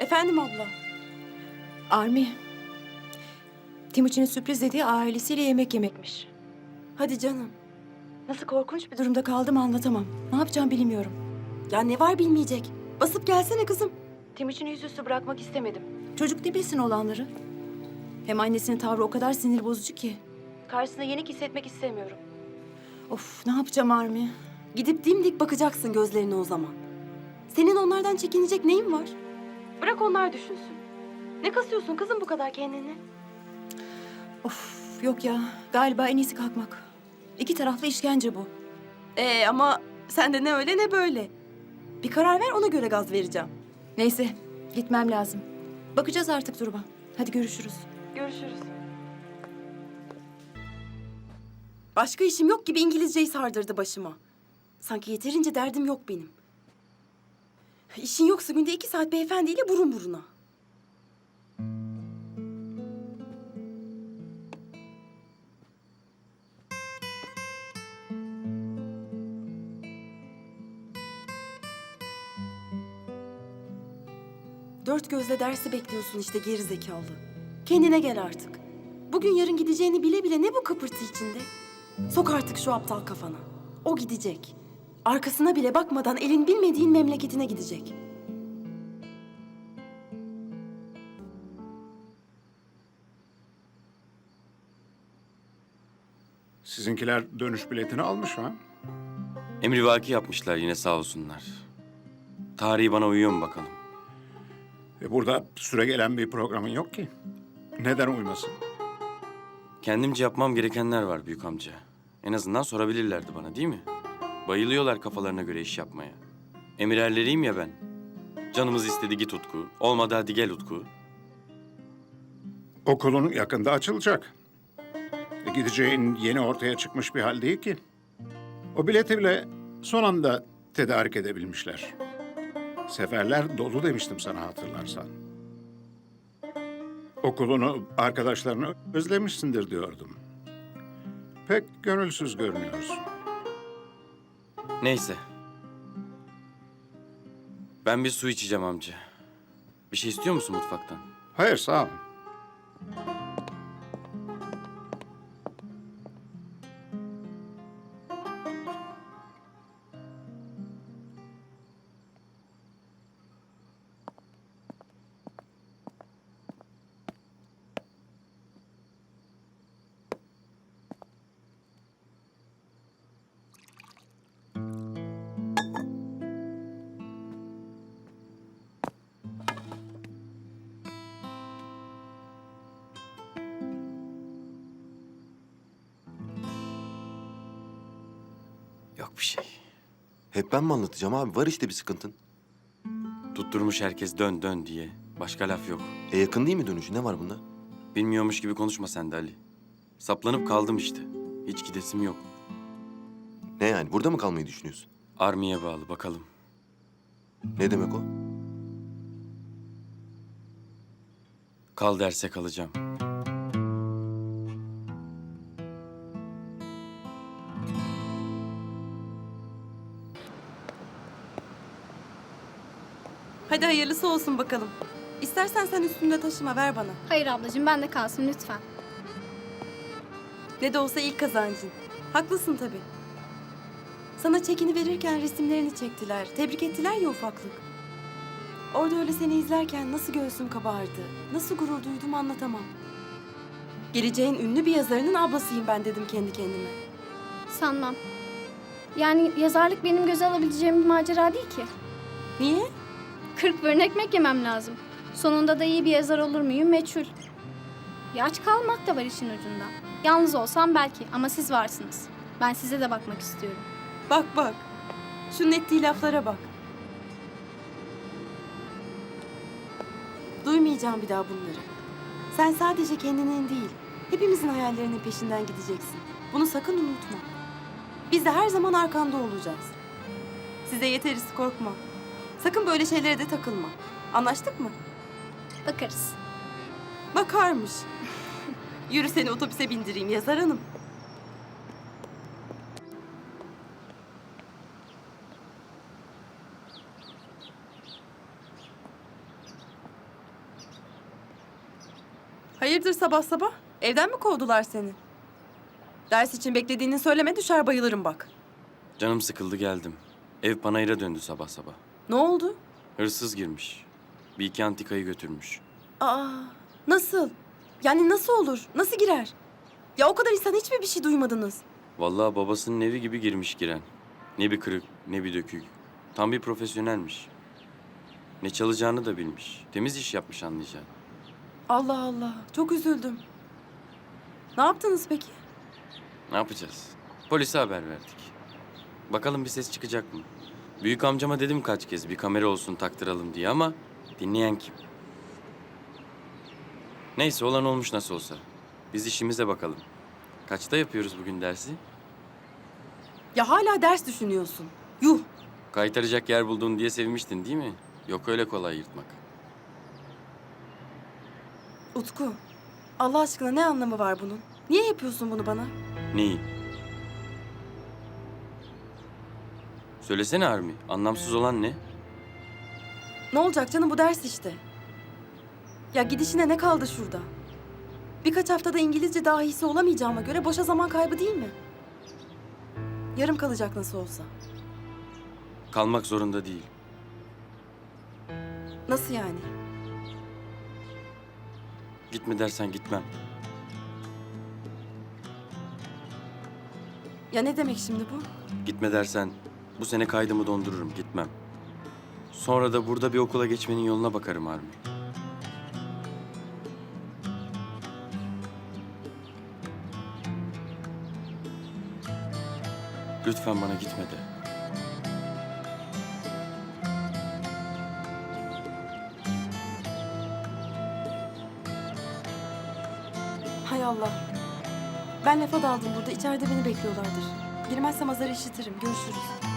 Efendim abla. Armi. Timuçin'in sürpriz dediği ailesiyle yemek yemekmiş. Hadi canım. Nasıl korkunç bir durumda kaldım anlatamam. Ne yapacağım bilmiyorum. Ya ne var bilmeyecek. Basıp gelsene kızım. Timuçin'i yüzüstü bırakmak istemedim. Çocuk ne bilsin olanları. Hem annesinin tavrı o kadar sinir bozucu ki. Karşısında yenik hissetmek istemiyorum. Of ne yapacağım Armi? Gidip dimdik bakacaksın gözlerine o zaman. Senin onlardan çekinecek neyin var? Bırak onlar düşünsün. Ne kasıyorsun kızım bu kadar kendini? Of yok ya galiba en iyisi kalkmak. İki taraflı işkence bu. Ee ama sen de ne öyle ne böyle. Bir karar ver ona göre gaz vereceğim. Neyse gitmem lazım. Bakacağız artık duruma. Hadi görüşürüz. Görüşürüz. Başka işim yok gibi İngilizceyi sardırdı başıma. Sanki yeterince derdim yok benim. İşin yoksa günde iki saat beyefendiyle burun buruna. Dört gözle dersi bekliyorsun işte geri zekalı. Kendine gel artık. Bugün yarın gideceğini bile bile ne bu kıpırtı içinde? Sok artık şu aptal kafana. O gidecek. Arkasına bile bakmadan elin bilmediğin memleketine gidecek. Sizinkiler dönüş biletini almış ha? Emrivaki yapmışlar yine sağ olsunlar. Tarihi bana uyuyor mu bakalım? E burada süre gelen bir programın yok ki. Neden uymasın? Kendimce yapmam gerekenler var büyük amca. En azından sorabilirlerdi bana değil mi? Bayılıyorlar kafalarına göre iş yapmaya. Emirerleriyim ya ben. Canımız istedi git Utku. Olmadı hadi gel Utku. Okulun yakında açılacak. E gideceğin yeni ortaya çıkmış bir hal değil ki. O bileti bile son anda tedarik edebilmişler. Seferler dolu demiştim sana hatırlarsan. Okulunu, arkadaşlarını özlemişsindir diyordum. Pek gönülsüz görünüyorsun. Neyse. Ben bir su içeceğim amca. Bir şey istiyor musun mutfaktan? Hayır sağ ol. Bir şey. Hep ben mi anlatacağım abi? Var işte bir sıkıntın. Tutturmuş herkes dön dön diye. Başka laf yok. E yakın değil mi dönüşü? Ne var bunda? Bilmiyormuş gibi konuşma sen de Ali. Saplanıp kaldım işte. Hiç gidesim yok. Ne yani? Burada mı kalmayı düşünüyorsun? Armiye bağlı bakalım. Ne demek o? Kal derse kalacağım. Hadi hayırlısı olsun bakalım. İstersen sen üstünde taşıma ver bana. Hayır ablacığım ben de kalsın lütfen. Ne de olsa ilk kazancın. Haklısın tabii. Sana çekini verirken resimlerini çektiler. Tebrik ettiler ya ufaklık. Orada öyle seni izlerken nasıl göğsüm kabardı, nasıl gurur duydum anlatamam. Geleceğin ünlü bir yazarının ablasıyım ben dedim kendi kendime. Sanmam. Yani yazarlık benim göze alabileceğim bir macera değil ki. Niye? 40 fırın ekmek yemem lazım. Sonunda da iyi bir yazar olur muyum meçhul. Bir aç kalmak da var işin ucunda. Yalnız olsam belki ama siz varsınız. Ben size de bakmak istiyorum. Bak bak. Şunun ettiği laflara bak. Duymayacağım bir daha bunları. Sen sadece kendinin değil, hepimizin hayallerinin peşinden gideceksin. Bunu sakın unutma. Biz de her zaman arkanda olacağız. Size yeteriz korkma. Sakın böyle şeylere de takılma. Anlaştık mı? Bakarız. Bakarmış. Yürü seni otobüse bindireyim yazar hanım. Hayırdır sabah sabah? Evden mi kovdular seni? Ders için beklediğini söyleme düşer bayılırım bak. Canım sıkıldı geldim. Ev panayıra döndü sabah sabah. Ne oldu? Hırsız girmiş. Bir iki antikayı götürmüş. Aa, nasıl? Yani nasıl olur? Nasıl girer? Ya o kadar insan hiçbir bir şey duymadınız. Vallahi babasının evi gibi girmiş giren. Ne bir kırık, ne bir dökük. Tam bir profesyonelmiş. Ne çalacağını da bilmiş. Temiz iş yapmış anlayacağın. Allah Allah, çok üzüldüm. Ne yaptınız peki? Ne yapacağız? Polise haber verdik. Bakalım bir ses çıkacak mı? Büyük amcama dedim kaç kez bir kamera olsun taktıralım diye ama dinleyen kim? Neyse olan olmuş nasıl olsa. Biz işimize bakalım. Kaçta yapıyoruz bugün dersi? Ya hala ders düşünüyorsun. Yuh! Kaytaracak yer buldun diye sevmiştin değil mi? Yok öyle kolay yırtmak. Utku, Allah aşkına ne anlamı var bunun? Niye yapıyorsun bunu bana? Neyi? Söylesene Armi. Anlamsız olan ne? Ne olacak canım bu ders işte. Ya gidişine ne kaldı şurada? Birkaç haftada İngilizce dahisi olamayacağıma göre boşa zaman kaybı değil mi? Yarım kalacak nasıl olsa. Kalmak zorunda değil. Nasıl yani? Gitme dersen gitmem. Ya ne demek şimdi bu? Gitme dersen bu sene kaydımı dondururum, gitmem. Sonra da burada bir okula geçmenin yoluna bakarım Armi. Lütfen bana gitme de. Hay Allah. Ben lafa daldım burada. İçeride beni bekliyorlardır. Girmezsem azar işitirim. Görüşürüz.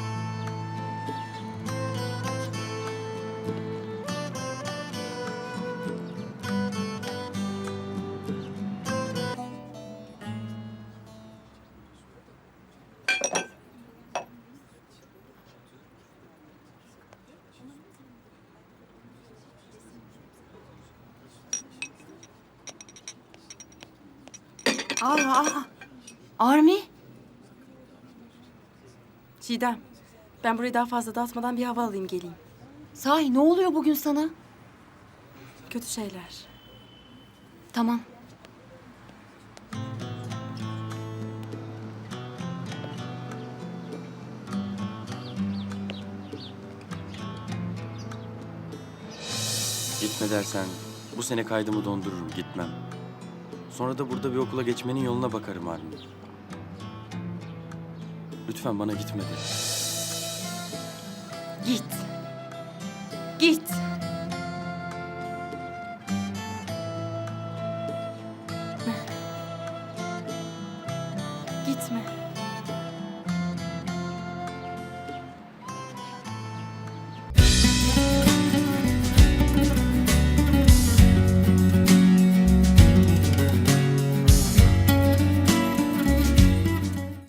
Aa, aa. Armi. Çiğdem, ben burayı daha fazla dağıtmadan bir hava alayım geleyim. Sahi ne oluyor bugün sana? Kötü şeyler. Tamam. Gitme dersen bu sene kaydımı dondururum, gitmem. Sonra da burada bir okula geçmenin yoluna bakarım Armi. Lütfen bana gitme de. Git. Git. Gitme.